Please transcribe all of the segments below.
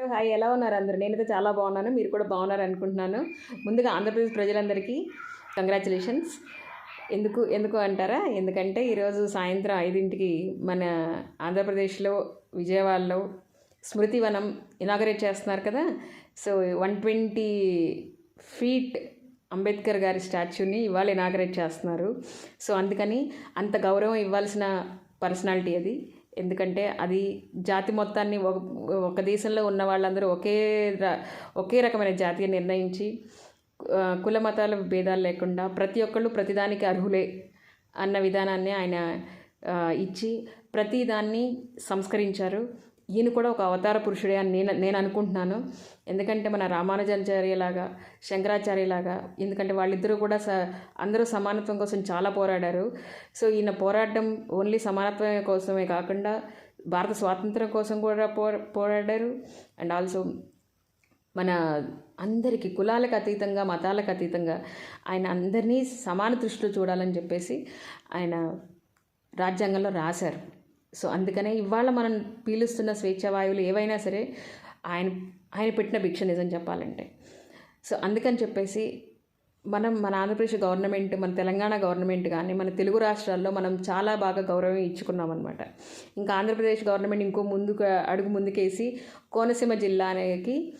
Hi ఎలా ఉన్నారు అందరు? నేనైతే చాలా బాగున్నాను మీరు కూడా బాగున్నారు అనుకుంటున్నాను. ముందుగా ఆంధ్రప్రదేశ్ ప్రజలందరికీ కంగ్రాచులేషన్స్. ఎందుకు ఎందుకు అంటారా? ఎందుకంటే ఈరోజు సాయంత్రం ఐదింటికి మన ఆంధ్రప్రదేశ్లో విజయవాడలో స్మృతివనం ఇనాగరేట్ చేస్తున్నారు కదా? So one twenty feet Ambedkar గారి స్టాచ్యూని ఇవాళ ఇనాగరేట్ చేస్తున్నారు. సో అందుకని అంత గౌరవం ఇవ్వాల్సిన పర్సనాలిటీ అది. ఎందుకంటే అది జాతి మొత్తాన్ని ఒక ఒక దేశంలో ఉన్న వాళ్ళందరూ ఒకే ఒకే రకమైన జాతిని నిర్ణయించి కుల మతాల భేదాలు లేకుండా ప్రతి ఒక్కళ్ళు ప్రతిదానికి అర్హులే అన్న విధానాన్ని ఆయన ఇచ్చి ప్రతిదాన్ని సంస్కరించారు. ఈయన కూడా ఒక అవతార పురుషుడే అని నేను నేను అనుకుంటున్నాను. ఎందుకంటే మన రామానుజాచార్యలాగా శంకరాచార్యలాగా ఎందుకంటే వాళ్ళిద్దరూ కూడా స అందరూ సమానత్వం కోసం చాలా పోరాడారు. సో ఈయన పోరాటం ఓన్లీ సమానత్వం కోసమే కాకుండా భారత స్వాతంత్రం కోసం కూడా పో పోరాడారు. అండ్ ఆల్సో మన అందరికీ కులాలకు అతీతంగా మతాలకు అతీతంగా ఆయన అందరినీ సమాన దృష్టిలో చూడాలని చెప్పేసి ఆయన రాజ్యాంగంలో రాశారు. సో అందుకనే ఇవాళ మనం పీలుస్తున్న స్వేచ్ఛావాయువులు ఏవైనా సరే ఆయన ఆయన పెట్టిన భిక్ష నిజం చెప్పాలంటే. సో అందుకని చెప్పేసి మనం మన ఆంధ్రప్రదేశ్ గవర్నమెంట్ మన తెలంగాణ గవర్నమెంట్ కానీ మన తెలుగు రాష్ట్రాల్లో మనం చాలా బాగా గౌరవం ఇచ్చుకున్నాం అనమాట ఇంకా ఆంధ్రప్రదేశ్ గవర్నమెంట్ ఇంకో ముందుకు అడుగు ముందుకేసి కోనసీమ జిల్లాకి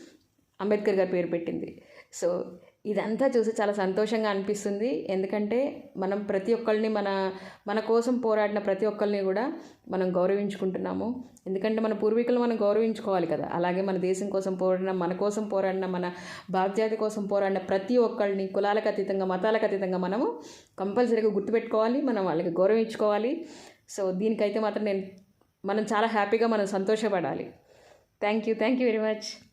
అంబేద్కర్ గారి పేరు పెట్టింది. సో ఇదంతా చూసి చాలా సంతోషంగా అనిపిస్తుంది. ఎందుకంటే మనం ప్రతి ఒక్కరిని మన మన కోసం పోరాడిన ప్రతి ఒక్కరిని కూడా మనం గౌరవించుకుంటున్నాము. ఎందుకంటే మన పూర్వీకులు మనం గౌరవించుకోవాలి కదా. అలాగే మన దేశం కోసం పోరాడిన మన కోసం పోరాడిన మన భారతజాతి కోసం పోరాడిన ప్రతి ఒక్కరిని కులాలకు అతీతంగా మతాలకు అతీతంగా మనము కంపల్సరీగా గుర్తుపెట్టుకోవాలి. మనం వాళ్ళకి గౌరవించుకోవాలి. సో దీనికైతే మాత్రం నేను మనం చాలా హ్యాపీగా మనం సంతోషపడాలి. Thank you. Thank you very much.